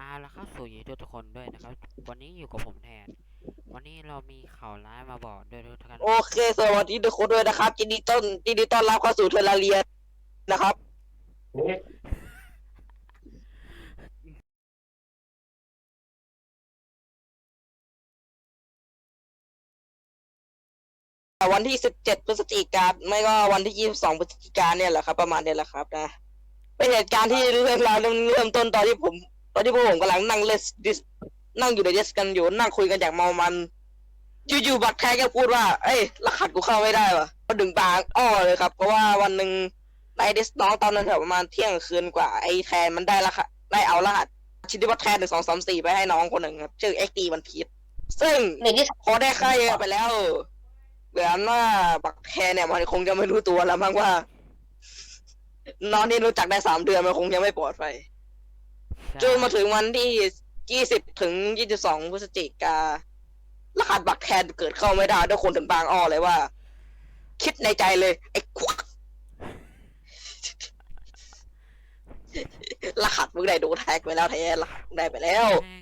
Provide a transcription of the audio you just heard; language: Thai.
อาละเข้าสู่ยินดีทุกคนด้วยนะครับ วันนี้อยู่กับผมแทน วันนี้เรามีข่าวร้ายมาบอกด้วยทุกท่านโอเคสวัสดีทุกคนด้วยนะครับยินดีต้อนยินดีต้อนรับเข้าสู่เทอร์ราเรียนะครับวันที่17พฤศจิกาไม่ก็วันที่22พฤศจิกาเนี่ยแหละครับ ประมาณเนี่ยแหละครับนะเป็นเหตุการณ์ที่เรื่องราวเริ่มต้นตอนที่ผม ตอนที่พวกผมกำลังนั่งเล่นดิสนั่งอยู่ในดิสกันอยู่นั่งคุยกันอย่างเมามันอยู่ๆบักแท้ก็พูดว่า เอ้ยรหัสกูเข้าไม่ได้วะก็ดึงบางอ้อเลยครับ เพราะว่าวันหนึ่งในดิสน้องตอนนั้นแถวประมาณเที่ยงคืนกว่าไอ้แทนมันได้ละค่ะได้เอารหัสชินิวัตแทนหนึ่งสองสามสี่ไปให้น้องคนหนึ่งครับชื่อเอ็กตีวันพีชซึ่งในที่พอได้ค่ายไปแล้วเหมือนว่าบักแทนเนี่ยมันคงจะไม่รู้ตัวแล้วมั้งว่า น้องที่รู้จักได้สามเดือนมันคงยังไม่ปลอดภัย จนมาถึงวันที่ยี่สิบถึงยี่สิบสองพฤศจิการหัสบักแทนเกิดเข้าไม่ได้ด้วยคนถึงบางอ้อเลยว่า คิดในใจเลย ไอ้ควักรหัสมึงได้โดนแท็กไปแล้วแทนรหัสมึงได้ไปแล้วแม่ง